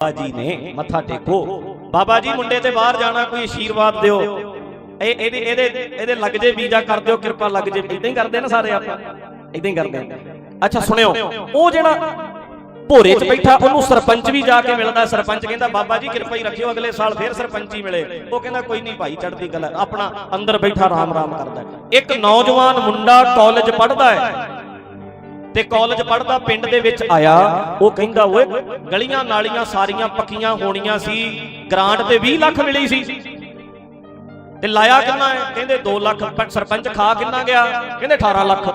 ਬਾਬਾ ਜੀ ਨੇ ਮੱਥਾ ਟੇਕੋ। ਬਾਬਾ ਜੀ ਮੁੰਡੇ ਤੇ ਬਾਹਰ ਜਾਣਾ, ਕੋਈ ਆਸ਼ੀਰਵਾਦ ਦਿਓ। ਇਹ ਇਹਦੇ ਇਹਦੇ ਇਹਦੇ ਲੱਗ ਜੇ ਵੀਜ਼ਾ ਕਰ ਦਿਓ, ਕਿਰਪਾ ਲੱਗ ਜੇ ਇਦਾਂ ਹੀ ਕਰਦੇ ਨਾ ਸਾਰੇ ਆਪਾਂ। ਇਦਾਂ ਹੀ ਕਰਦੇ ਅੱਛਾ, ਸੁਣਿਓ। ਉਹ ਜਿਹੜਾ ਭੋਰੇ 'ਚ ਬੈਠਾ, ਉਹਨੂੰ ਸਰਪੰਚ ਵੀ ਜਾ ਕੇ ਮਿਲਦਾ। ਸਰਪੰਚ ਕਹਿੰਦਾ, ਬਾਬਾ ਜੀ, ਕਿਰਪਾ ਹੀ ਰੱਖਿਓ, ਅਗਲੇ ਸਾਲ ਫੇਰ ਸਰਪੰਚ ਹੀ ਮਿਲੇ। ਉਹ ਕਹਿੰਦਾ, ਕੋਈ ਨਹੀਂ ਭਾਈ, ਚੜ੍ਹਦੀ ਗੱਲ ਆਪਣਾ ਅੰਦਰ ਬੈਠਾ ਰਾਮ ਰਾਮ ਕਰਦਾ ਇੱਕ ਨੌਜਵਾਨ ਮੁੰਡਾ ਕਾਲਜ ਪੜ੍ਹਦਾ ਹੈ। ਤੇ ਕਾਲਜ ਪੜ੍ਹਦਾ ਪਿੰਡ ਦੇ ਵਿੱਚ ਆਇਆ, ਉਹ ਕਹਿੰਦਾ, ਓਏ, ਗਲੀਆਂ ਨਾਲੀਆਂ ਸਾਰੀਆਂ ਪੱਕੀਆਂ ਹੋਣੀਆਂ ਸੀ ਗ੍ਰਾਂਟ ਤੇ 20 ਲੱਖ ਮਿਲੀ ਸੀ। ਤੇ ਲਾਇਆ ਕਿੰਨਾ ਹੈ? ਕਹਿੰਦੇ 2 ਲੱਖ ਸਰਪੰਚ ਖਾ ਕਿੰਨਾ ਗਿਆ? ਕਹਿੰਦੇ 18 ਲੱਖ।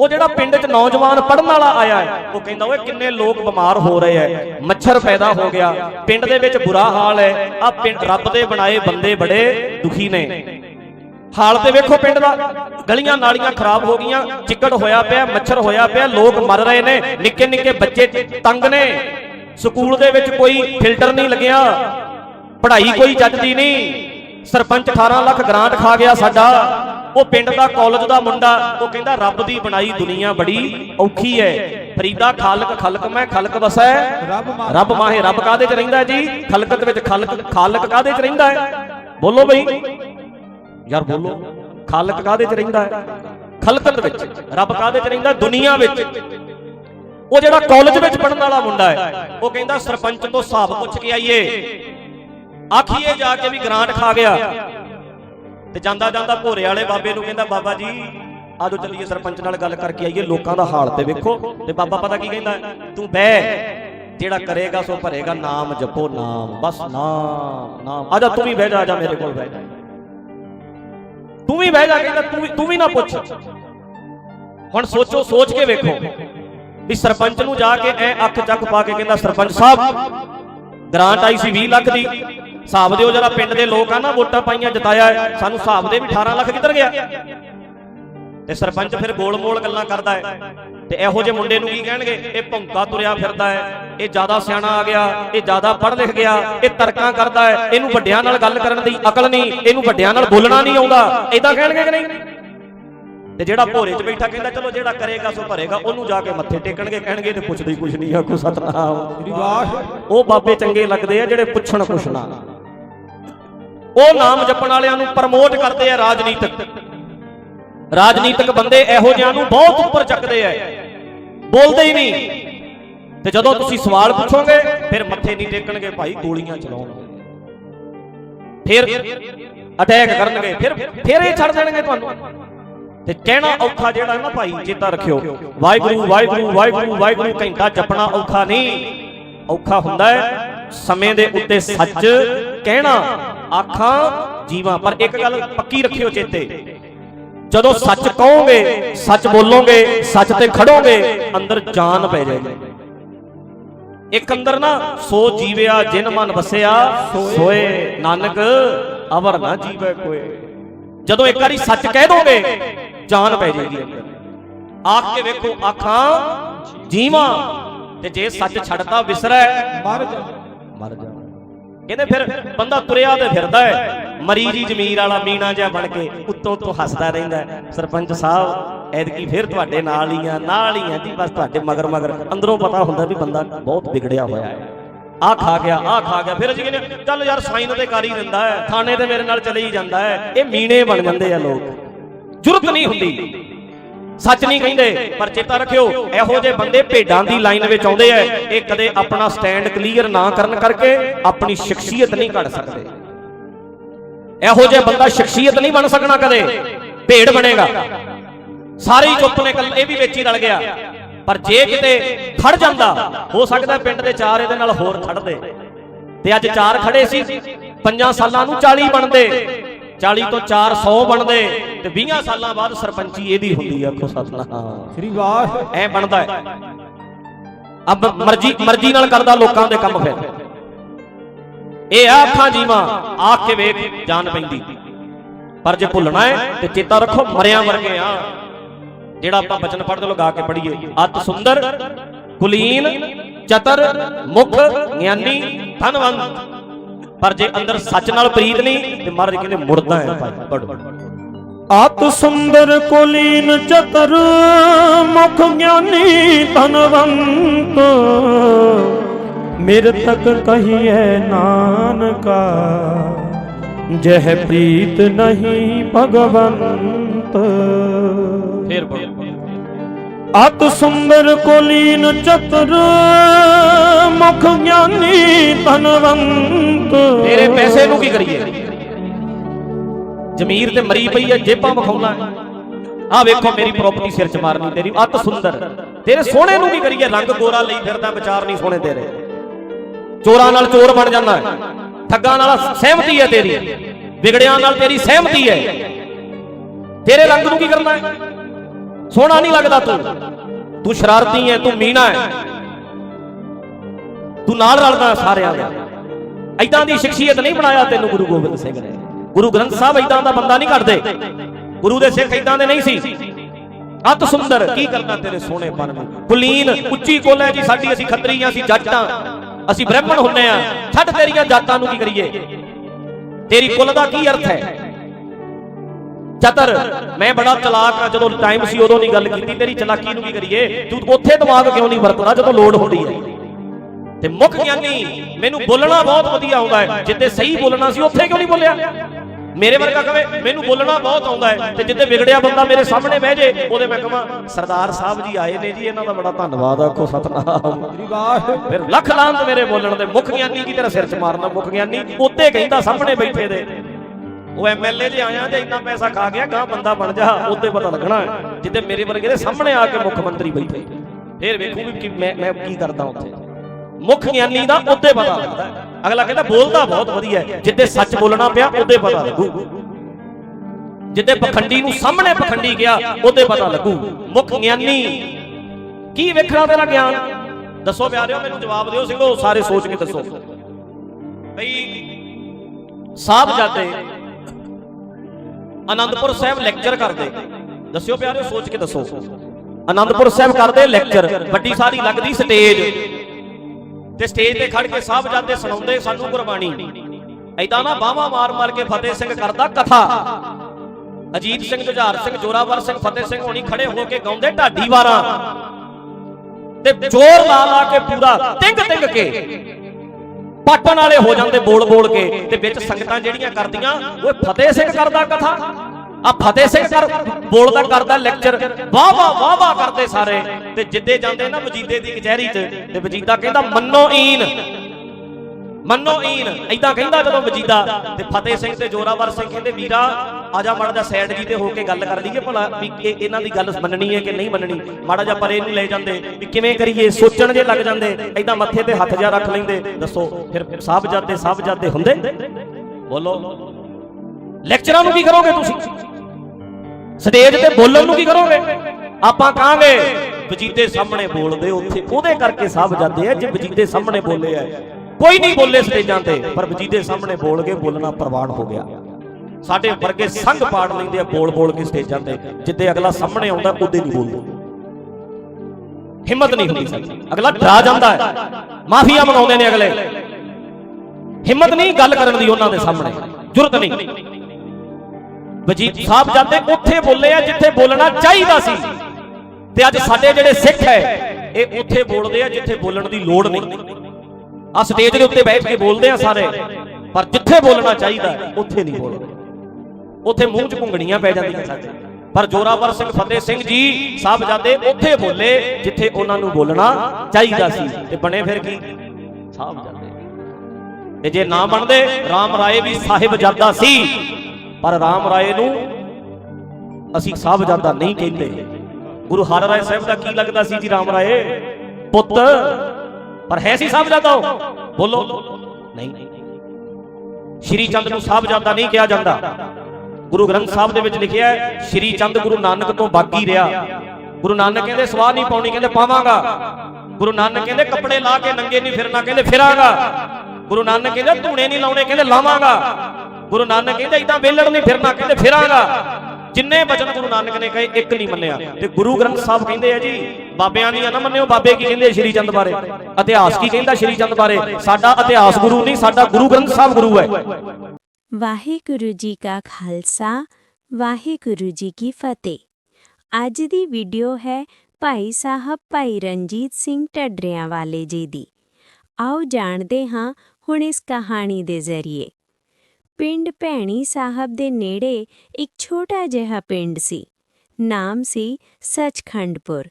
ਉਹ ਜਿਹੜਾ ਪਿੰਡ 'ਚ ਨੌਜਵਾਨ ਪੜਨ ਵਾਲਾ ਆਇਆ ਹੈ, ਉਹ ਕਹਿੰਦਾ, ਓਏ, ਕਿੰਨੇ ਲੋਕ ਬਿਮਾਰ ਹੋ ਰਹੇ ਐ ਮੱਛਰ ਪੈਦਾ ਹੋ ਗਿਆ। ਪਿੰਡ ਦੇ ਵਿੱਚ ਬੁਰਾ ਹਾਲ ਹੈ ਆ ਪਿੰਡ ਰੱਬ ਦੇ ਬਣਾਏ ਬੰਦੇ ਬੜੇ ਦੁਖੀ ਨੇ। ਹਾਲ ਤੇ ਵੇਖੋ ਪਿੰਡ ਦਾ। ਗਲੀਆਂ ਨਾਲੀਆਂ ਖਰਾਬ ਹੋ ਗਈਆਂ, ਚਿੱਕੜ ਹੋਇਆ ਪਿਆ, ਮੱਛਰ ਹੋਇਆ ਪਿਆ, ਲੋਕ ਮਰ ਰਹੇ ਨੇ, ਨਿੱਕੇ ਨਿੱਕੇ ਬੱਚੇ ਤੰਗ ਨੇ। ਸਕੂਲ ਦੇ ਵਿੱਚ ਕੋਈ ਫਿਲਟਰ ਨਹੀਂ ਲੱਗਿਆ। ਪੜ੍ਹਾਈ ਕੋਈ ਚੱਜਦੀ ਨਹੀਂ। ਸਰਪੰਚ 18 ਲੱਖ ਗ੍ਰਾਂਟ ਖਾ ਗਿਆ ਸਾਡਾ। ਉਹ ਪਿੰਡ ਦਾ ਕਾਲਜ ਦਾ ਮੁੰਡਾ, ਉਹ ਕਹਿੰਦਾ, ਰੱਬ ਦੀ ਬਣਾਈ ਦੁਨੀਆ ਬੜੀ ਔਖੀ ਹੈ ਫਰੀਦਾ ਖਾਲਕ ਖਲਕ ਮੈਂ ਖਲਕ ਵਸੈ। ਰੱਬ ਮਾਹੇ- ਰੱਬ ਮਾਹੇ ਰੱਬ ਕਾਦੇ ਚ ਰਹਿੰਦਾ ਜੀ? ਖਲਕਤ ਵਿੱਚ ਖਲਕ, ਖਾਲਕ ਕਾਦੇ ਚ ਰਹਿੰਦਾ ਹੈ ਬੋਲੋ ਬਈ। ਯਾਰ ਬੋਲੋ, ਖਾਲਕ ਕਾਦੇ ਚ ਰਹਿੰਦਾ ਹੈ? ਖਲਕਤ ਵਿੱਚ, ਰੱਬ ਕਾਦੇ ਚ ਰਹਿੰਦਾ? ਦੁਨੀਆ ਵਿੱਚ। ਉਹ ਜਿਹੜਾ ਕਾਲਜ ਵਿੱਚ ਪੜਨ ਵਾਲਾ ਮੁੰਡਾ ਹੈ, ਉਹ ਕਹਿੰਦਾ, ਸਰਪੰਚ ਤੋਂ ਹਿਸਾਬ ਪੁੱਛ ਕੇ ਆਈਏ। ਆਖੀਏ ਜਾ ਕੇ ਵੀ ਗ੍ਰਾਂਟ ਖਾ ਗਿਆ। ਤੇ ਜਾਂਦਾ ਜਾਂਦਾ ਭੋਰੇ ਵਾਲੇ ਬਾਬੇ ਨੂੰ ਕਹਿੰਦਾ, ਬਾਬਾ ਜੀ ਆਜੋ ਚੱਲੀਏ ਸਰਪੰਚ ਨਾਲ ਗੱਲ ਕਰਕੇ ਆਈਏ, ਲੋਕਾਂ ਦਾ ਹਾਲ ਤੇ ਵੇਖੋ। ਤੇ ਬਾਬਾ ਪਤਾ ਕੀ ਕਹਿੰਦਾ, ਤੂੰ ਬਹਿ, ਜਿਹੜਾ ਕਰੇਗਾ ਸੋ ਭਰੇਗਾ, ਨਾਮ ਜਪੋ, ਨਾਮ, ਬਸ ਨਾਮ ਨਾਮ। ਆਜਾ ਤੂੰ ਵੀ ਬਹਿ ਜਾ ਆਜਾ ਮੇਰੇ ਕੋਲ ਬਹਿ। ਜਾ ਤੂੰ ਵੀ ਬਹਿ ਜਾ ਕਹਿੰਦਾ ਤੂੰ ਵੀ ਤੂੰ ਵੀ ਨਾ ਪੁੱਛ। ਹੁਣ ਸੋਚੋ ਸੋਚ ਕੇ ਵੇਖੋ ਵੀ ਸਰਪੰਚ ਨੂੰ ਜਾ ਕੇ ਐ ਅੱਖ ਚੱਕ ਪਾ ਕੇ ਕਹਿੰਦਾ ਸਰਪੰਚ ਸਾਹਿਬ ਗ੍ਰਾਂਟ ਆਈ ਸੀ 20 ਲੱਖ ਦੀ। ਹਿਸਾਬ ਦਿਓ ਜਰਾ ਪਿੰਡ ਦੇ ਲੋਕ ਆ ਨਾ ਵੋਟਾਂ ਪਾਈਆਂ ਜਿਤਾਇਆ ਹੈ, ਸਾਨੂੰ ਹਿਸਾਬ ਦੇ ਵੀ 18 ਲੱਖ ਕਿੱਧਰ ਗਿਆ? ਤੇ ਸਰਪੰਚ ਫਿਰ ਗੋਲ-ਮੋਲ ਗੱਲਾਂ ਕਰਦਾ ਹੈ। ਤੇ ਇਹੋ ਜਿਹੇ ਮੁੰਡੇ ਨੂੰ ਕੀ ਕਹਿਣਗੇ? ਇਹ ਭੌਂਕਾ ਤੁਰਿਆ ਫਿਰਦਾ ਹੈ। ਇਹ ਜ਼ਿਆਦਾ ਸਿਆਣਾ ਆ ਗਿਆ ਇਹ ਜ਼ਿਆਦਾ ਪੜ੍ਹ ਲਿਖ ਗਿਆ ਇਹ ਤਰਕਾਂ ਕਰਦਾ ਹੈ। ਇਹਨੂੰ ਵੱਡਿਆਂ ਨਾਲ ਗੱਲ ਕਰਨ ਦੀ ਅਕਲ ਨਹੀਂ ਇਹਨੂੰ ਵੱਡਿਆਂ ਨਾਲ ਬੋਲਣਾ ਨਹੀਂ ਆਉਂਦਾ। ਇਦਾਂ ਕਹਿਣਗੇ ਕਿ ਨਹੀਂ? ਤੇ ਜਿਹੜਾ ਭੋਰੇ 'ਚ ਬੈਠਾ ਕਹਿੰਦਾ ਚਲੋ ਜਿਹੜਾ ਕਰੇਗਾ ਸੋ ਭਰੇਗਾ। ਉਹਨੂੰ ਜਾ ਕੇ ਮੱਥੇ ਟੇਕਣਗੇ ਕਹਿਣਗੇ ਤੇ ਪੁੱਛਦੇ ਹੀ ਕੁਛ ਨਹੀਂ ਆ ਕੋ ਸਤਨਾਮ ਵਾਹ ਉਹ ਬਾਬੇ ਚੰਗੇ ਲੱਗਦੇ ਆ ਜਿਹੜੇ ਪੁੱਛਣ ਕੁਛ ਨਾ। ਉਹ ਨਾਮ ਜਪਣ ਵਾਲਿਆਂ ਨੂੰ ਪ੍ਰਮੋਟ ਕਰਦੇ ਆ ਰਾਜਨੀਤਿਕ। ਰਾਜਨੀਤਿਕ ਬੰਦੇ ਇਹੋ ਜਿਹਿਆਂ ਨੂੰ ਬਹੁਤ ਉੱਪਰ ਚੱਕਦੇ ਆ ਬੋਲਦੇ ਹੀ ਨਹੀਂ। ਤੇ ਜਦੋਂ ਤੁਸੀਂ ਸਵਾਲ ਪੁੱਛੋਗੇ, ਫਿਰ ਮੱਥੇ ਨਹੀਂ ਟੇਕਣਗੇ ਭਾਈ, ਗੋਲੀਆਂ ਚਲਾਉਣਗੇ ਫਿਰ ਅਟੈਕ ਕਰਨਗੇ, ਫਿਰ ਫਿਰ ਇਹ ਛੱਡ ਦੇਣਗੇ ਤੁਹਾਨੂੰ। ਤੇ ਕਹਿਣਾ ਔਖਾ ਜਿਹੜਾ ਨਾ ਭਾਈ, ਚੇਤਾ ਰੱਖਿਓ। ਵਾਹਿਗੁਰੂ ਵਾਹਿਗੁਰੂ ਵਾਹਿਗੁਰੂ ਵਾਹਿਗੁਰੂ, ਘੰਟਾ ਜਪਣਾ ਔਖਾ ਨਹੀਂ। ਔਖਾ ਹੁੰਦਾ ਹੈ ਸਮੇਂ ਦੇ ਉੱਤੇ ਸੱਚ ਕਹਿਣਾ, ਆਖਾਂ, ਜੀਵਾਂ। ਪਰ ਇੱਕ ਗੱਲ ਪੱਕੀ ਰੱਖਿਓ ਚੇਤੇ। ਜਦੋਂ ਸੱਚ ਕਹੋਗੇ, ਸੱਚ ਬੋਲੋਗੇ, ਸੱਚ ਤੇ ਖੜੋਗੇ, ਅੰਦਰ ਜਾਨ ਪੈ ਜਾਏਗੀ। ਇੱਕ ਅੰਦਰ ਨਾ ਸੋ ਜੀਵਿਆ, ਜਿਨ ਮਨ ਵਸਿਆ, ਸੋਏ ਨਾਨਕ, ਅਵਰ ਨਾ ਜੀਵੇ ਕੋਏ। ਜਦੋਂ ਇੱਕ ਵਾਰੀ ਸੱਚ ਕਹਿ ਦੋਗੇ, ਜਾਨ ਪੈ ਜਾਏਗੀ ਅੰਦਰ। ਆਖ ਕੇ ਵੇਖੋ, ਆਖਾਂ, ਜੀਵਾਂ, ਤੇ ਜੇ ਸੱਚ ਛੱਡਦਾ, ਵਿਸਰੈ, ਮਰ ਜਾ। ਮਰ ਜਾ। ਕਹਿੰਦੇ ਫਿਰ ਬੰਦਾ ਤੁਰਿਆ ਤੇ ਫਿਰਦਾ ਹੈ। ਮਰੀਜੀ ਜ਼ਮੀਰ ਵਾਲਾ ਮੀਣਾ ਜਿਹਾ ਬਣ ਕੇ ਉੱਤੋਂ ਤੋਂ ਹੱਸਦਾ ਰਹਿੰਦਾ ਸਰਪੰਚ ਸਾਹਿਬ, ਐਤਕੀ ਫਿਰ ਤੁਹਾਡੇ ਨਾਲ ਹੀ ਆ, ਨਾਲ ਹੀ ਆ ਜੀ, ਬਸ ਤੁਹਾਡੇ ਮਗਰ ਮਗਰ। ਅੰਦਰੋਂ ਪਤਾ ਹੁੰਦਾ ਵੀ ਬੰਦਾ ਬਹੁਤ ਵਿਗੜਿਆ ਹੋਇਆ ਹੈ। ਆ ਖਾ ਗਿਆ, ਆ ਖਾ ਗਿਆ। ਫਿਰ ਅਸੀਂ ਕਹਿੰਦੇ, ਚੱਲ ਯਾਰ ਸਾਈਨ ਤੇ ਕਰ ਹੀ ਦਿੰਦਾ ਹੈ। ਥਾਣੇ ਤੇ ਮੇਰੇ ਨਾਲ ਚਲੇ ਹੀ ਜਾਂਦਾ ਹੈ। ਇਹ ਮੀਣੇ ਬਣ ਜਾਂਦੇ ਆ ਲੋਕ। ਜੁਰਤ ਨਹੀਂ ਹੁੰਦੀ। ਸੱਚ ਨਹੀਂ ਕਹਿੰਦੇ, ਪਰ ਚੇਤਾ ਰੱਖਿਓ, ਇਹੋ ਜਿਹੇ ਬੰਦੇ ਭੇਡਾਂ ਦੀ ਲਾਈਨ ਵਿੱਚ ਆਉਂਦੇ ਐ ਇਹ ਕਦੇ ਆਪਣਾ ਸਟੈਂਡ ਕਲੀਅਰ ਨਾ ਕਰਨ ਕਰਕੇ ਆਪਣੀ ਸ਼ਖਸੀਅਤ ਨਹੀਂ ਘੜ ਸਕਦੇ। ਇਹੋ ਜਿਹਾ ਬੰਦਾ ਸ਼ਖਸੀਅਤ ਨਹੀਂ ਬਣ ਸਕਣਾ ਕਦੇ। ਭੇਡ ਬਣੇਗਾ। ਸਾਰੇ ਹੀ ਚੁੱਪ ਨੇ, ਕੱਲ ਇਹ ਵੀ ਵਿੱਚ ਹੀ ਰਲ ਗਿਆ। ਪਰ ਜੇ ਕਿਤੇ ਖੜ ਜਾਂਦਾ, ਹੋ ਸਕਦਾ ਪਿੰਡ ਦੇ ਚਾਰ ਇਹਦੇ ਨਾਲ ਹੋਰ ਖੜਦੇ। ਤੇ ਅੱਜ ਚਾਰ ਖੜੇ ਸੀ, ਪੰਜਾਂ ਸਾਲਾਂ ਨੂੰ 40 ਬਣਦੇ। 40 ਤੋਂ 400 ਬਣਦੇ ਤੇ 20 ਸਾਲਾਂ ਬਾਅਦ ਸਰਪੰਚੀ ਇਹਦੀ ਹੁੰਦੀ ਆ ਆਖੋ ਸਤਨਾਮ। ਸ੍ਰੀ ਵਾਹ ਐ ਬਣਦਾ ਹੈ। ਅਬ ਮਰਜ਼ੀ ਮਰਜ਼ੀ ਨਾਲ ਕਰਦਾ ਲੋਕਾਂ ਦੇ ਕੰਮ ਫਿਰ। ਇਹ ਆ ਅੱਖਾਂ ਜੀਵਾਂ ਆਖ ਕੇ ਵੇਖ ਜਾਨ ਪੈਂਦੀ। ਪਰ ਜੇ ਭੁੱਲਣਾ ਹੈ ਤੇ ਚੇਤਾ ਰੱਖੋ ਮਰਿਆਂ ਵਰਗੇ ਆ। ਜਿਹੜਾ ਆਪਾਂ ਬਚਨ ਪੜ੍ਹਦੇ ਲਗਾ ਕੇ ਪੜ੍ਹੀਏ ਅਤ ਸੁੰਦਰ ਕੁਲੀਨ ਚਤਰ ਮੁਖ ਗਿਆਨੀ ਧਨਵੰਤ। ਪਰ ਜੇ ਅੰਦਰ ਸੱਚ ਨਾਲ ਪ੍ਰੀਤ ਨਹੀਂ ਤੇ ਮਹਾਰਾਜ ਕਹਿੰਦੇ ਮੁਰਦਾ ਹੈ ਭਾਈ ਪੜੋ ਅਤ ਸੁੰਦਰ ਕੁਲੀਨ ਚਤਰ ਮੁਖ ਗਿਆਨੀ ਧਨਵੰਤ। ਮੇਰੇ ਤੱਕ ਕਹੀਏ ਨਾਨਕਾ ਜਹ ਪ੍ਰੀਤ ਨਹੀਂ ਭਗਵੰਤ। ਫੇਰ ਬੋਲੋ ਅਤ ਸੁੰਦਰ ਕੋਲੀਨ ਚਤੁਰ, ਮੁਖ ਗਿਆਨੀ ਧਨਵੰਤ। ਤੇਰੇ ਪੈਸੇ ਨੂੰ ਕੀ ਕਰੀਏ? ਜ਼ਮੀਰ ਤੇ ਮਰੀ ਪਈ ਹੈ ਜੇਬਾਂ ਵਿਖਾਉਣਾ ਆ ਵੇਖੋ ਮੇਰੀ ਪ੍ਰਾਪਰਟੀ ਸਿਰ ਚ ਮਾਰਨੀ ਤੇਰੀ ਅਤ ਸੁੰਦਰ। ਤੇਰੇ ਸੋਹਣੇ ਨੂੰ ਕੀ ਕਰੀਏ? ਰੰਗ ਗੋਰਾ ਲਈ ਫਿਰਦਾ, ਵਿਚਾਰ ਨਹੀਂ ਸੋਹਣੇ ਤੇਰੇ। ਚੋਰਾਂ ਨਾਲ ਚੋਰ ਬਣ ਜਾਂਦਾ ਠੱਗਾਂ ਨਾਲ ਸਹਿਮਤੀ ਹੈ ਤੇਰੀ। ਵਿਗੜਿਆਂ ਨਾਲ ਤੇਰੀ ਸਹਿਮਤੀ ਹੈ। ਤੇਰੇ ਰੰਗ ਨੂੰ ਕੀ ਕਰਨਾ ਹੈ? ਸੋਹਣਾ ਨਹੀਂ ਲੱਗਦਾ ਤੂੰ। ਤੂੰ ਸ਼ਰਾਰਤੀ ਹੈ ਤੂੰ ਮੀਣਾ ਹੈ ਤੂੰ ਨਾਲ ਰਲਦਾ ਸਾਰਿਆਂ ਦਾ। ਐਦਾਂ ਦੀ ਸ਼ਖਸੀਅਤ ਨਹੀਂ ਬਣਾਇਆ ਤੈਨੂੰ ਗੁਰੂ ਗੋਬਿੰਦ ਸਿੰਘ ਨੇ। ਗੁਰੂ ਗ੍ਰੰਥ ਸਾਹਿਬ ਐਦਾਂ ਦਾ ਬੰਦਾ ਨਹੀਂ ਕਰਦੇ ਗੁਰੂ ਦੇ ਸਿੱਖ ਐਦਾਂ ਦੇ ਨਹੀਂ ਸੀ। ਅਤ ਸੁੰਦਰ, ਕੀ ਕਰਨਾ ਤੇਰੇ ਸੋਹਣੇ ਨੂੰ? ਕੁਲੀਨ, ਉੱਚੀ ਕੋਲ ਹੈ ਜੀ ਸਾਡੀ ਅਸੀਂ ਖੱਤਰੀ ਹਾਂ ਅਸੀਂ ਜੱਟਾਂ। ਅਸੀਂ ਬ੍ਰਾਹਮਣ ਹੁੰਨੇ ਆ। ਛੱਡ ਤੇਰੀਆਂ ਜਾਤਾਂ ਨੂੰ ਕੀ ਕਰੀਏ? ਤੇਰੀ ਕੁੱਲ ਦਾ ਕੀ ਅਰਥ ਹੈ? ਚਤਰ ਮੈਂ ਬੜਾ ਚਲਾਕ ਆ, ਜਦੋਂ ਟਾਈਮ ਸੀ ਉਦੋਂ ਨਹੀਂ ਗੱਲ ਕੀਤੀ, ਤੇਰੀ ਚਲਾਕੀ ਨੂੰ ਕੀ ਕਰੀਏ? ਤੂੰ ਉੱਥੇ ਦਿਮਾਗ ਕਿਉਂ ਨਹੀਂ ਵਰਤਦਾ ਜਦੋਂ ਲੋੜ ਹੁੰਦੀ ਹੈ? ਤੇ ਮੁੱਖ ਗਿਆਨੀ, ਮੈਨੂੰ ਬੋਲਣਾ ਬਹੁਤ ਵਧੀਆ ਆਉਂਦਾ ਹੈ। ਜਿੱਤੇ ਸਹੀ ਬੋਲਣਾ ਸੀ, ਉੱਥੇ ਕਿਉਂ ਨਹੀਂ ਬੋਲਿਆ? ਮੇਰੇ ਵਰਗਾ ਕਵੇ, ਮੈਨੂੰ ਬੋਲਣਾ ਬਹੁਤ ਆਉਂਦਾ ਹੈ। ਤੇ ਜਿੱਤੇ ਵਿਗੜਿਆ ਬੰਦਾ ਮੇਰੇ ਸਾਹਮਣੇ ਬਹਿ ਜੇ, ਉਹਦੇ ਮੈਂ ਕਹਾਂ, ਸਰਦਾਰ ਸਾਹਿਬ ਜੀ ਆਏ ਨੇ ਜੀ, ਇਹਨਾਂ ਦਾ ਬੜਾ ਧੰਨਵਾਦ ਆਖੋ ਸਤਨਾਮ। ਸ੍ਰੀ ਵਾਹਿਗੁਰੂ ਫਿਰ ਲੱਖ ਲਾਂਤ ਮੇਰੇ ਬੋਲਣ ਦੇ, ਮੁੱਖ ਗਿਆਨੀ ਕੀ ਤੇਰਾ ਸਿਰ 'ਚ ਮਾਰਨਾ, ਮੁੱਖ ਗਿਆਨੀ? ਉੱਤੇ ਕਹਿੰਦਾ, ਸਾਹਮਣੇ ਬੈਠੇ ਦੇ। ਉਹ ਐਮਐਲਏ ਜੇ ਆਇਆ ਜੇ ਇੰਨਾ ਪੈਸਾ ਖਾ ਗਿਆ ਗਾਂ ਬੰਦਾ ਬਣ ਜਾ, ਉੱਤੇ ਪਤਾ ਲੱਗਣਾ ਜਿੱਤੇ ਮੇਰੇ ਵਰਗੇ ਦੇ ਸਾਹਮਣੇ ਆ ਕੇ ਮੁੱਖ ਮੰਤਰੀ ਬੈਠੇ। ਫਿਰ ਵੇਖੂ ਵੀ ਮੈਂ ਮੈਂ ਕੀ ਕਰਦਾ ਉੱਥੇ। ਮੁੱਖ ਗਿਆਨੀ ਦਾ ਉੱਤੇ ਪਤਾ ਲੱਗਦਾ ਅਗਲਾ ਕਹਿੰਦਾ, ਬੋਲਦਾ ਬਹੁਤ ਵਧੀਆ ਜਿੱਤੇ ਸੱਚ ਬੋਲਣਾ ਪਿਆ, ਉੱਤੇ ਪਤਾ ਲੱਗੂ। ਜਿੱਤੇ ਪਖੰਡੀ ਨੂੰ ਸਾਹਮਣੇ ਪਖੰਡੀ ਗਿਆ ਉਹਦੇ ਪਤਾ ਲੱਗੂ। ਮੁੱਖ ਗਿਆਨੀ, ਕੀ ਵੇਖਣਾ ਤੇਰਾ ਗਿਆਨ? ਦੱਸੋ ਪਿਆਰਿਓ, ਮੈਨੂੰ ਜਵਾਬ ਦਿਓ। ਸਿੰਘੋ ਸਾਰੇ ਸੋਚ ਕੇ ਦੱਸੋ। ਬਈ, ਸਾਹਿਬਜ਼ਾਦੇ ਆਨੰਦਪੁਰ ਸਾਹਿਬ ਲੈਕਚਰ ਕਰਦੇ। ਦੱਸਿਓ ਪਿਆਰਿਓ ਸੋਚ ਕੇ ਦੱਸੋ। ਆਨੰਦਪੁਰ ਸਾਹਿਬ ਕਰਦੇ ਲੈਕਚਰ ਵੱਡੀ ਸਾਰੀ ਲੱਗਦੀ ਸਟੇਜ ਤੇ ਸਟੇਜ ਤੇ ਖੜ ਕੇ ਸਾਹਿਬਜ਼ਾਦੇ ਸੁਣਾਉਂਦੇ ਸਾਨੂੰ ਗੁਰਬਾਣੀ। ਐਦਾਂ ਨਾ ਬਾਹਾਂ ਮਾਰ ਮਾਰ ਕੇ ਫਤਿਹ ਸਿੰਘ ਕਰਦਾ ਕਥਾ। ਅਜੀਤ ਸਿੰਘ ਜੁਝਾਰ ਸਿੰਘ ਜੋਰਾਵਰ ਸਿੰਘ ਫਤਿਹ ਸਿੰਘ ਹੋਣੀ ਖੜੇ ਹੋ ਕੇ ਗਾਉਂਦੇ ਢਾਡੀ ਵਾਰਾਂ। ਤੇ ਜ਼ੋਰ ਲਾ ਲਾ ਕੇ ਪੂਰਾ ਟਿੰਗ ਟਿੰਗ ਕੇ। ਪਟਣ ਵਾਲੇ ਹੋ ਜਾਂਦੇ ਬੋਲ ਬੋਲ ਕੇ ਤੇ ਵਿੱਚ ਸੰਗਤਾਂ ਜਿਹੜੀਆਂ ਕਰਦੀਆਂ, ਓਏ ਫਤਿਹ ਸਿੰਘ ਕਰਦਾ ਕਥਾ। ਆ ਫਤਿਹ ਸਿੰਘ ਕਰ ਬੋਲਦਾ ਕਰਦਾ ਲੈਕਚਰ ਵਾਹ ਵਾਹ ਵਾਹ ਵਾਹ ਕਰਦੇ ਸਾਰੇ। ਤੇ ਜਿੱਦੇ ਜਾਂਦੇ ਨਾ ਵਜੀਦੇ ਦੀ ਕਚਹਿਰੀ 'ਚ, ਤੇ ਵਜੀਦਾ ਕਹਿੰਦਾ, ਮੰਨੋ ਈਨ। ਮੰਨੋ ਈਨ ਐਦਾਂ ਕਹਿੰਦਾ ਜਦੋਂ ਵਜੀਦਾ, ਤੇ ਫਤਿਹ ਸਿੰਘ ਤੇ ਜੋਰਾਵਰ ਸਿੰਘ ਕਹਿੰਦੇ, ਵੀਰਾ ਆਜਾ ਮਾੜਾ ਜਿਹਾ ਸਾਈਡ ਜੀ ਤੇ ਹੋ ਕੇ ਗੱਲ ਕਰ ਲਈਏ ਭਲਾ, ਵੀ ਇਹ ਇਹਨਾਂ ਦੀ ਗੱਲ ਮੰਨਣੀ ਹੈ ਕਿ ਨਹੀਂ ਮੰਨਣੀ? ਮਾੜਾ ਜਿਹਾ ਪਰੇ ਨੂੰ ਲੈ ਜਾਂਦੇ, ਵੀ ਕਿਵੇਂ ਕਰੀਏ? ਸੋਚਣ ਜੇ ਲੱਗ ਜਾਂਦੇ ਐਦਾਂ ਮੱਥੇ ਤੇ ਹੱਥ ਜਿਹਾ ਰੱਖ ਲੈਂਦੇ। ਦੱਸੋ, ਫਿਰ ਸਾਹਿਬਜ਼ਾਦੇ ਸਾਹਿਬਜ਼ਾਦੇ ਹੁੰਦੇ? ਬੋਲੋ। ਲੈਕਚਰਾਂ ਨੂੰ ਕੀ ਕਰੋਗੇ ਤੁਸੀਂ? ਸਟੇਜ ਤੇ ਬੋਲਣ ਨੂੰ ਕੀ ਕਰੋਗੇ? ਆਪਾਂ ਕਹਾਂਗੇ, ਵਜੀਦੇ ਸਾਹਮਣੇ ਬੋਲਦੇ ਉੱਥੇ। ਉਹਦੇ ਕਰਕੇ ਸਾਹਿਬਜ਼ਾਦੇ ਆ, ਜੇ ਵਜੀਦੇ ਸਾਹਮਣੇ ਬੋਲੇ ਆ। ਕੋਈ ਨਹੀਂ ਬੋਲੇ ਸਟੇਜਾਂ ਤੇ, ਪਰ ਵਜੀਦੇ ਸਾਹਮਣੇ ਬੋਲ ਕੇ ਬੋਲਣਾ ਪ੍ਰਵਾਨ ਹੋ ਗਿਆ। ਸਾਡੇ ਵਰਗੇ ਸੰਗ ਪਾੜ ਲੈਂਦੇ ਆ ਬੋਲ ਬੋਲ ਕੇ ਸਟੇਜਾਂ ਤੇ, ਜਿੱਦੇ ਅਗਲਾ ਸਾਹਮਣੇ ਆਉਂਦਾ, ਉਹਦੇ ਨਹੀਂ ਬੋਲਦੇ। ਹਿੰਮਤ ਨਹੀਂ ਹੁੰਦੀ ਸਾਡੀ। ਅਗਲਾ ਡਰਾ ਜਾਂਦਾ ਹੈ। ਮਾਫੀਆ ਮੰਗਾਉਂਦੇ ਨੇ ਅਗਲੇ। ਹਿੰਮਤ ਨਹੀਂ ਗੱਲ ਕਰਨ ਦੀ ਉਹਨਾਂ ਦੇ ਸਾਹਮਣੇ। ਜੁਰਤ ਨਹੀਂ। ਵਜੀਦ ਸਾਹਿਬ ਜਾਂਦੇ ਉੱਥੇ ਬੋਲੇ ਆ, ਜਿੱਥੇ ਬੋਲਣਾ ਚਾਹੀਦਾ ਸੀ। ਤੇ ਅੱਜ ਸਾਡੇ ਜਿਹੜੇ ਸਿੱਖ ਹੈ, ਇਹ ਉੱਥੇ ਬੋਲਦੇ ਆ, ਜਿੱਥੇ ਬੋਲਣ ਦੀ ਲੋੜ ਨਹੀਂ। ਆ ਸਟੇਜ ਦੇ ਉੱਤੇ ਬੈਠ ਕੇ ਬੋਲਦੇ ਆ ਸਾਰੇ। ਪਰ ਜਿੱਥੇ ਬੋਲਣਾ ਚਾਹੀਦਾ ਉੱਥੇ ਨਹੀਂ ਬੋਲਦੇ। ਉੱਥੇ ਮੂੰਹ 'ਚ ਘੁੰਗਣੀਆਂ ਪੈ ਜਾਂਦੀਆਂ ਸਾਡੇ। ਪਰ ਜੋਰਾਵਰ ਸਿੰਘ, ਫਤਿਹ ਸਿੰਘ ਜੀ ਸਾਹਿਬਜ਼ਾਦੇ ਉੱਥੇ ਬੋਲੇ ਜਿੱਥੇ ਉਹਨਾਂ ਨੂੰ ਬੋਲਣਾ ਚਾਹੀਦਾ ਸੀ। ਤੇ ਬਣੇ ਫਿਰ ਕੀ? ਸਾਹਿਬਜ਼ਾਦੇ ਤੇ ਜੇ ਨਾ ਬਣਦੇ RAM ਰਾਏ ਵੀ ਸਾਹਿਬਜ਼ਾਦਾ ਸੀ। ਪਰ RAM ਰਾਏ ਨੂੰ ਅਸੀਂ ਸਾਹਿਬਜ਼ਾਦਾ ਨਹੀਂ ਕਹਿੰਦੇ। ਗੁਰੂ ਹਰ ਹਰਿਰਾਏ ਸਾਹਿਬ ਦਾ ਕੀ ਲੱਗਦਾ ਸੀ ਜੀ RAM ਰਾਏ? ਪੁੱਤ ਪਰ ਹੈ ਸੀ ਸਾਹਿਬਜ਼ਾਦਾ ਉਹ। ਬੋਲੋ। ਨਹੀਂ। ਸ਼੍ਰੀ ਚੰਦ ਨੂੰ ਸਾਹਿਬਜ਼ਾਦਾ ਨਹੀਂ ਕਿਹਾ ਜਾਂਦਾ। ਗੁਰੂ ਗ੍ਰੰਥ ਸਾਹਿਬ ਦੇ ਵਿੱਚ ਲਿਖਿਆ ਹੈ, ਸ਼੍ਰੀ ਚੰਦ ਗੁਰੂ ਨਾਨਕ ਤੋਂ ਬਾਗੀ ਰਿਹਾ। ਗੁਰੂ ਨਾਨਕ ਕਹਿੰਦੇ, ਸਵਾਹ ਨਹੀਂ ਪਾਉਣੀ, ਕਹਿੰਦੇ ਪਾਵਾਂਗਾ। ਗੁਰੂ ਨਾਨਕ ਕਹਿੰਦੇ, ਕੱਪੜੇ ਲਾ ਕੇ ਨੰਗੇ ਨਹੀਂ ਫਿਰਨਾ, ਕਹਿੰਦੇ ਫਿਰਾਂਗਾ। ਗੁਰੂ ਨਾਨਕ ਕਹਿੰਦੇ, ਧੂਣੇ ਨਹੀਂ ਲਾਉਣੇ, ਕਹਿੰਦੇ ਲਾਵਾਂਗਾ। ਗੁਰੂ ਨਾਨਕ ਕਹਿੰਦੇ ਇਦਾਂ ਵੇਲੜ ਨਹੀਂ ਫਿਰਨਾ, ਕਹਿੰਦੇ ਫਿਰਾਂਗਾ। ਜਿੰਨੇ ਬਚਨ ਗੁਰੂ ਨਾਨਕ ਨੇ ਕਹੇ, ਇੱਕ ਨਹੀਂ ਮੰਨਿਆ। ਤੇ ਗੁਰੂ ਗ੍ਰੰਥ ਸਾਹਿਬ ਕਹਿੰਦੇ ਆ ਜੀ, ਬਾਬਿਆਂ ਦੀਆਂ ਨਾ ਮੰਨਿਓ, ਬਾਬੇ ਕੀ ਕਹਿੰਦੇ ਸ਼੍ਰੀ ਚੰਦ ਬਾਰੇ? ਇਤਿਹਾਸ ਕੀ ਕਹਿੰਦਾ ਸ਼੍ਰੀ ਚੰਦ ਬਾਰੇ? ਸਾਡਾ ਇਤਿਹਾਸ ਗੁਰੂ ਨਹੀਂ, ਸਾਡਾ ਗੁਰੂ ਗ੍ਰੰਥ ਸਾਹਿਬ ਗੁਰੂ ਹੈ। ਵਾਹਿਗੁਰੂ ਜੀ ਕਾ ਖਾਲਸਾ, ਵਾਹਿਗੁਰੂ ਜੀ ਕੀ ਫਤਿਹ। ਅੱਜ ਦੀ ਵੀਡੀਓ ਹੈ ਭਾਈ ਸਾਹਿਬ ਭਾਈ ਰਣਜੀਤ ਸਿੰਘ ਢੱਡਰਿਆਂ ਵਾਲੇ ਜੀ ਦੀ। ਆਓ ਜਾਣਦੇ ਹਾਂ ਹੁਣ ਇਸ ਕਹਾਣੀ ਦੇ ਜ਼ਰੀਏ। ਪਿੰਡ ਭੈਣੀ ਸਾਹਿਬ ਦੇ ਨੇੜੇ ਇੱਕ ਛੋਟਾ ਜਿਹਾ ਪਿੰਡ ਸੀ। ਨਾਮ ਸੀ ਸੱਚਖੰਡਪੁਰ।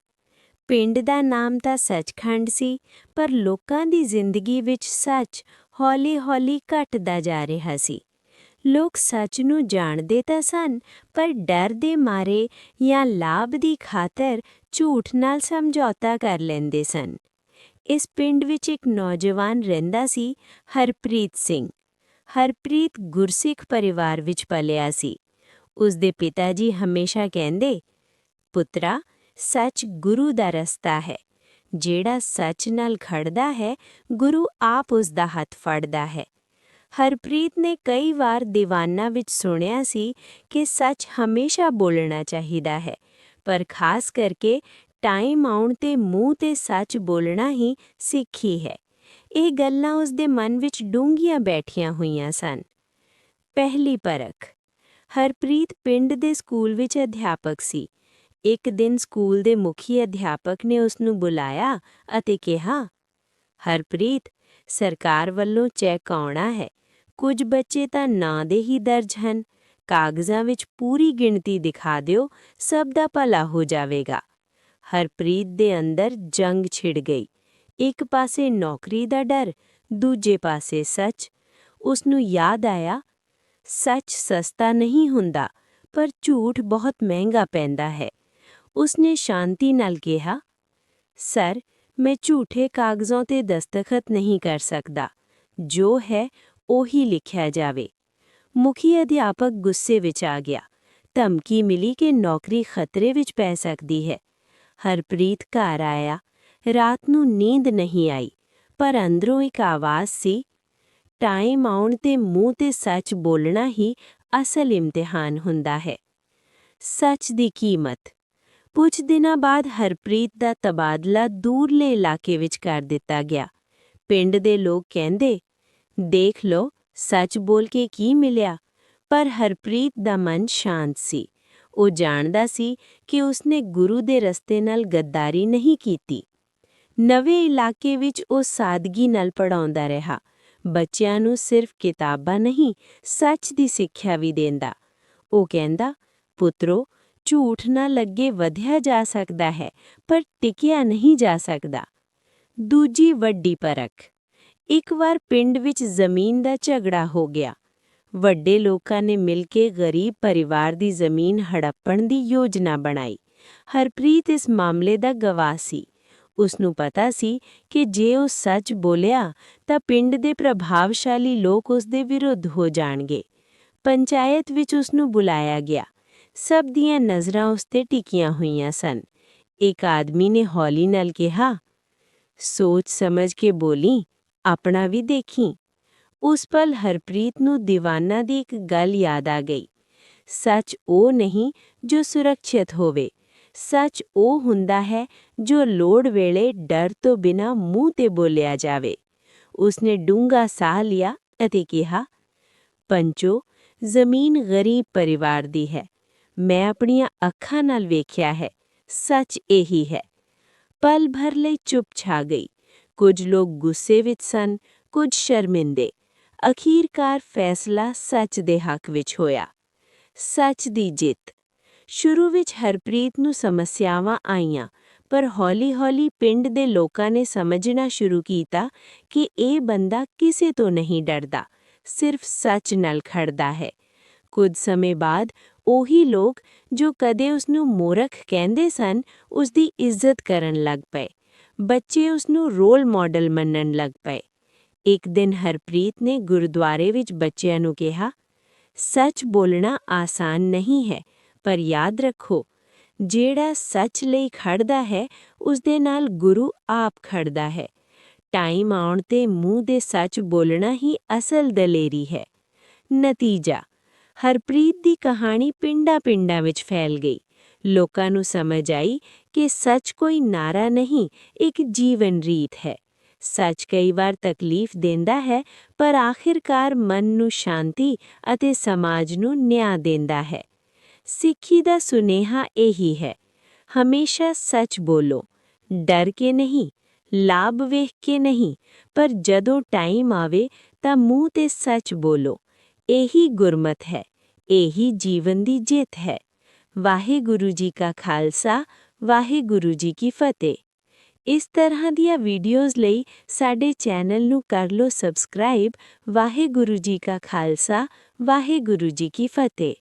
ਪਿੰਡ ਦਾ ਨਾਮ ਤਾਂ ਸੱਚਖੰਡ ਸੀ, ਪਰ ਲੋਕਾਂ ਦੀ ਜ਼ਿੰਦਗੀ ਵਿੱਚ ਸੱਚ ਹੌਲੀ-ਹੌਲੀ ਘਟਦਾ ਜਾ ਰਿਹਾ ਸੀ। ਲੋਕ ਸੱਚ ਨੂੰ ਜਾਣਦੇ ਤਾਂ ਸਨ, ਪਰ ਡਰ ਦੇ ਮਾਰੇ ਜਾਂ ਲਾਭ ਦੀ ਖਾਤਰ ਝੂਠ ਨਾਲ ਸਮਝੌਤਾ ਕਰ ਲੈਂਦੇ ਸਨ। ਇਸ ਪਿੰਡ ਵਿੱਚ ਇੱਕ ਨੌਜਵਾਨ ਰਹਿੰਦਾ ਸੀ ਹਰਪ੍ਰੀਤ ਸਿੰਘ। ਹਰਪ੍ਰੀਤ ਗੁਰਸਿੱਖ ਪਰਿਵਾਰ ਵਿੱਚ ਪਲਿਆ ਸੀ। ਉਸ ਦੇ ਪਿਤਾ ਜੀ ਹਮੇਸ਼ਾ ਕਹਿੰਦੇ, ਪੁੱਤਰਾ, ਸੱਚ ਗੁਰੂ ਦਾ ਰਸਤਾ ਹੈ। ਜਿਹੜਾ ਸੱਚ ਨਾਲ ਖੜਦਾ ਹੈ, ਗੁਰੂ ਆਪ ਉਸ ਦਾ ਹੱਥ ਫੜਦਾ ਹੈ। ਹਰਪ੍ਰੀਤ ਨੇ ਕਈ ਵਾਰ ਦੀਵਾਨਾਂ ਵਿੱਚ ਸੁਣਿਆ ਸੀ ਕਿ ਸੱਚ ਹਮੇਸ਼ਾ ਬੋਲਣਾ ਚਾਹੀਦਾ ਹੈ, ਪਰ ਖਾਸ ਕਰਕੇ ਟਾਈਮ ਆਉਣ ਤੇ ਮੂੰਹ ਤੇ ਸੱਚ ਬੋਲਣਾ ਹੀ ਸਿੱਖੀ ਹੈ। ਇਹ ਗੱਲਾਂ ਉਸ ਦੇ ਮਨ ਵਿੱਚ ਡੂੰਘੀਆਂ ਬੈਠੀਆਂ ਹੋਈਆਂ ਸਨ। ਪਹਿਲੀ ਪਰਖ, ਹਰਪ੍ਰੀਤ ਪਿੰਡ ਦੇ ਸਕੂਲ ਵਿੱਚ ਅਧਿਆਪਕ ਸੀ। ਇੱਕ ਦਿਨ ਸਕੂਲ ਦੇ ਮੁਖੀ ਅਧਿਆਪਕ ਨੇ ਉਸ ਨੂੰ ਬੁਲਾਇਆ ਅਤੇ ਕਿਹਾ, ਹਰਪ੍ਰੀਤ, ਸਰਕਾਰ ਵੱਲੋਂ ਚੈੱਕ ਆਉਣਾ ਹੈ। ਕੁਝ ਬੱਚੇ ਤਾਂ ਨਾਂ ਦੇ ਹੀ ਦਰਜ ਹਨ। ਕਾਗਜ਼ਾਂ ਵਿੱਚ ਪੂਰੀ ਗਿਣਤੀ ਦਿਖਾ ਦਿਓ, ਸਭ ਦਾ ਭਲਾ ਹੋ ਜਾਵੇਗਾ ਹਰਪ੍ਰੀਤ ਦੇ ਅੰਦਰ ਜੰਗ ਛਿੜ ਗਈ। ਇੱਕ ਪਾਸੇ ਨੌਕਰੀ ਦਾ ਡਰ, ਦੂਜੇ ਪਾਸੇ ਸੱਚ। ਉਸ ਨੂੰ ਯਾਦ ਆਇਆ, ਸੱਚ ਸਸਤਾ ਨਹੀਂ ਹੁੰਦਾ, ਪਰ ਝੂਠ ਬਹੁਤ ਮਹਿੰਗਾ ਪੈਂਦਾ ਹੈ। ਉਸਨੇ ਸ਼ਾਂਤੀ ਨਾਲ ਕਿਹਾ, ਸਰ, ਮੈਂ ਝੂਠੇ ਕਾਗਜ਼ਾਂ ਤੇ ਦਸਤਖਤ ਨਹੀਂ ਕਰ ਸਕਦਾ। ਜੋ ਹੈ, ਉਹੀ ਲਿਖਿਆ ਜਾਵੇ। ਮੁਖੀ ਅਧਿਆਪਕ ਗੁੱਸੇ ਵਿੱਚ ਆ ਗਿਆ। ਧਮਕੀ ਮਿਲੀ ਕਿ ਨੌਕਰੀ ਖਤਰੇ ਵਿੱਚ ਪੈ ਸਕਦੀ ਹੈ। ਹਰਪ੍ਰੀਤ ਘਰ ਆਇਆ। ਰਾਤ ਨੂੰ ਨੀਂਦ ਨਹੀਂ ਆਈ, ਪਰ ਅੰਦਰੋਂ ਇੱਕ ਆਵਾਜ਼ ਸੀ, ਟਾਈਮ ਆਉਣ ਤੇ ਮੂੰਹ ਤੇ ਸੱਚ ਬੋਲਣਾ ਹੀ ਅਸਲ ਇਮਤਿਹਾਨ ਹੁੰਦਾ ਹੈ। ਸੱਚ ਦੀ ਕੀਮਤ। ਕੁਝ ਦਿਨਾਂ ਬਾਅਦ ਹਰਪ੍ਰੀਤ ਦਾ ਤਬਾਦਲਾ ਦੂਰਲੇ ਇਲਾਕੇ ਵਿੱਚ ਕਰ ਦਿੱਤਾ ਗਿਆ। ਪਿੰਡ ਦੇ ਲੋਕ ਕਹਿੰਦੇ, ਦੇਖ ਲਓ, ਸੱਚ ਬੋਲ ਕੇ ਕੀ ਮਿਲਿਆ? ਪਰ ਹਰਪ੍ਰੀਤ ਦਾ ਮਨ ਸ਼ਾਂਤ ਸੀ। ਉਹ ਜਾਣਦਾ ਸੀ ਕਿ ਉਸਨੇ ਗੁਰੂ ਦੇ ਰਸਤੇ ਨਾਲ ਗੱਦਾਰੀ ਨਹੀਂ ਕੀਤੀ। ਨਵੇਂ ਇਲਾਕੇ ਵਿੱਚ ਉਹ ਸਾਦਗੀ ਨਾਲ ਪੜਾਉਂਦਾ ਰਿਹਾ। ਬੱਚਿਆਂ ਨੂੰ ਸਿਰਫ ਕਿਤਾਬਾਂ ਨਹੀਂ, ਸੱਚ ਦੀ ਸਿੱਖਿਆ ਵੀ ਦਿੰਦਾ। ਉਹ ਕਹਿੰਦਾ, ਪੁੱਤਰੋ, ਝੂਠ ਨਾ ਲੱਗੇ ਵਧਿਆ ਜਾ ਸਕਦਾ ਹੈ, ਪਰ ਟਿਕਿਆ ਨਹੀਂ ਜਾ ਸਕਦਾ। ਦੂਜੀ ਵੱਡੀ ਪਰਖ। ਇੱਕ ਵਾਰ ਪਿੰਡ ਵਿੱਚ ਜ਼ਮੀਨ ਦਾ ਝਗੜਾ ਹੋ ਗਿਆ। ਵੱਡੇ ਲੋਕਾਂ ਨੇ ਮਿਲ ਕੇ ਗਰੀਬ ਪਰਿਵਾਰ ਦੀ ਜ਼ਮੀਨ ਹੜੱਪਣ ਦੀ ਯੋਜਨਾ ਬਣਾਈ। ਹਰਪ੍ਰੀਤ ਇਸ ਮਾਮਲੇ ਦਾ ਗਵਾਹ ਸੀ। ਉਸ ਨੂੰ ਪਤਾ ਸੀ ਕਿ ਜੇ ਉਹ ਸੱਚ ਬੋਲਿਆ, ਤਾਂ ਪਿੰਡ ਦੇ ਪ੍ਰਭਾਵਸ਼ਾਲੀ ਲੋਕ ਉਸ ਦੇ ਵਿਰੁੱਧ ਹੋ ਜਾਣਗੇ। ਪੰਚਾਇਤ ਵਿੱਚ ਉਸ ਨੂੰ ਬੁਲਾਇਆ ਗਿਆ। ਸਭ ਦੀਆਂ ਨਜ਼ਰਾਂ ਉਸ ਤੇ ਟਿਕੀਆਂ ਹੋਈਆਂ ਸਨ। ਇੱਕ ਆਦਮੀ ਨੇ ਹੌਲੀ ਨਾਲ ਕਿਹਾ, ਸੋਚ ਸਮਝ ਕੇ ਬੋਲੀ, ਆਪਣਾ ਵੀ ਦੇਖੀ। ਉਸ ਪਲ ਹਰਪ੍ਰੀਤ ਨੂੰ ਦੀਵਾਨਾ ਦੀ ਇੱਕ ਗੱਲ ਯਾਦ ਆ ਗਈ। ਸੱਚ ਉਹ ਨਹੀਂ ਜੋ ਸੁਰੱਖਿਅਤ ਹੋਵੇ ਸੱਚ ਉਹ ਹੁੰਦਾ ਹੈ ਜੋ ਲੋੜ ਵੇਲੇ ਡਰ ਤੋਂ ਬਿਨਾ ਮੂੰਹ ਤੇ ਬੋਲਿਆ ਜਾਵੇ। ਉਸਨੇ ਡੂੰਗਾ ਸਾਹ ਲਿਆ ਅਤੇ ਕਿਹਾ, ਪੰਚੋ, ਜ਼ਮੀਨ ਗਰੀਬ ਪਰਿਵਾਰ ਦੀ ਹੈ। ਮੈਂ ਆਪਣੀਆਂ ਅੱਖਾਂ ਨਾਲ ਵੇਖਿਆ ਹੈ। ਸੱਚ ਇਹੀ ਹੈ। ਪਲ ਭਰ ਲਈ ਚੁੱਪ ਛਾ ਗਈ। ਕੁਝ ਲੋਕ ਗੁੱਸੇ ਵਿੱਚ ਸਨ, ਕੁਝ ਸ਼ਰਮਿੰਦੇ। ਅਖੀਰਕਾਰ ਫੈਸਲਾ ਸੱਚ ਦੇ ਹੱਕ ਵਿੱਚ ਹੋਇਆ। ਸੱਚ ਦੀ ਜਿੱਤ। ਸ਼ੁਰੂ ਵਿੱਚ ਹਰਪ੍ਰੀਤ ਨੂੰ ਸਮੱਸਿਆਵਾਂ ਆਈਆਂ, ਪਰ ਹੌਲੀ-ਹੌਲੀ ਪਿੰਡ ਦੇ ਲੋਕਾਂ ਨੇ ਸਮਝਣਾ ਸ਼ੁਰੂ ਕੀਤਾ ਕਿ ਇਹ ਬੰਦਾ ਕਿਸੇ ਤੋਂ ਨਹੀਂ ਡਰਦਾ, ਸਿਰਫ ਸੱਚ ਨਾਲ ਖੜਦਾ ਹੈ। ਕੁਝ ਸਮੇਂ ਬਾਅਦ ਉਹੀ ਲੋਕ ਜੋ ਕਦੇ ਉਸ ਨੂੰ ਮੂਰਖ ਕਹਿੰਦੇ ਸਨ ਉਸ ਦੀ ਇੱਜ਼ਤ ਕਰਨ ਲੱਗ ਪਏ। ਬੱਚੇ ਉਸ ਨੂੰ ਰੋਲ ਮਾਡਲ ਮੰਨਣ ਲੱਗ ਪਏ। ਇੱਕ ਦਿਨ ਹਰਪ੍ਰੀਤ ਨੇ ਗੁਰਦੁਆਰੇ ਵਿੱਚ ਬੱਚਿਆਂ ਨੂੰ ਕਿਹਾ, ਸੱਚ ਬੋਲਣਾ ਆਸਾਨ ਨਹੀਂ ਹੈ ਪਰ ਯਾਦ ਰੱਖੋ, ਜਿਹੜਾ ਸੱਚ ਲਈ ਖੜਦਾ ਹੈ ਉਸ ਦੇ ਨਾਲ ਗੁਰੂ ਆਪ ਖੜਦਾ ਹੈ। ਟਾਈਮ ਆਉਣ ਤੇ ਮੂੰਹ ਦੇ ਸੱਚ ਬੋਲਣਾ ਹੀ ਅਸਲ ਦਲੇਰੀ ਹੈ। ਨਤੀਜਾ, ਹਰਪ੍ਰੀਤ ਦੀ ਕਹਾਣੀ ਪਿੰਡਾਂ-ਪਿੰਡਾਂ ਵਿੱਚ ਫੈਲ ਗਈ। ਲੋਕਾਂ ਨੂੰ ਸਮਝ ਆਈ ਕਿ ਸੱਚ ਕੋਈ ਨਾਰਾ ਨਹੀਂ, ਇੱਕ ਜੀਵਨ ਰੀਤ ਹੈ। ਸੱਚ ਕਈ ਵਾਰ ਤਕਲੀਫ ਦਿੰਦਾ ਹੈ, ਪਰ ਆਖਿਰਕਾਰ ਮਨ ਨੂੰ ਸ਼ਾਂਤੀ ਅਤੇ ਸਮਾਜ ਨੂੰ ਨਿਆਂ ਦਿੰਦਾ ਹੈ। ਸਿੱਖੀ ਦਾ ਸੁਨੇਹਾ ਇਹੀ ਹੈ, ਹਮੇਸ਼ਾ ਸੱਚ ਬੋਲੋ, ਡਰ ਕੇ ਨਹੀਂ, ਲਾਭ ਵੇਖ ਕੇ ਨਹੀਂ, ਪਰ ਜਦੋਂ ਟਾਈਮ ਆਵੇ ਤਾਂ ਮੂੰਹ ਤੇ ਸੱਚ ਬੋਲੋ, ਇਹੀ ਗੁਰਮਤ ਹੈ, ਇਹੀ ਜੀਵਨ ਦੀ ਜਿੱਤ ਹੈ। ਵਾਹਿਗੁਰੂ ਜੀ ਕਾ ਖਾਲਸਾ, ਵਾਹਿਗੁਰੂ ਜੀ ਕੀ ਫਤਿਹ। ਇਸ ਤਰ੍ਹਾਂ ਦੀਆਂ ਵੀਡੀਓਜ਼ ਲਈ ਸਾਡੇ ਚੈਨਲ ਨੂੰ ਕਰ ਲਓ ਸਬਸਕ੍ਰਾਈਬ, ਵਾਹਿਗੁਰੂ ਜੀ ਕਾ ਖਾਲਸਾ, ਵਾਹਿਗੁਰੂ ਜੀ ਕੀ ਫਤਿਹ।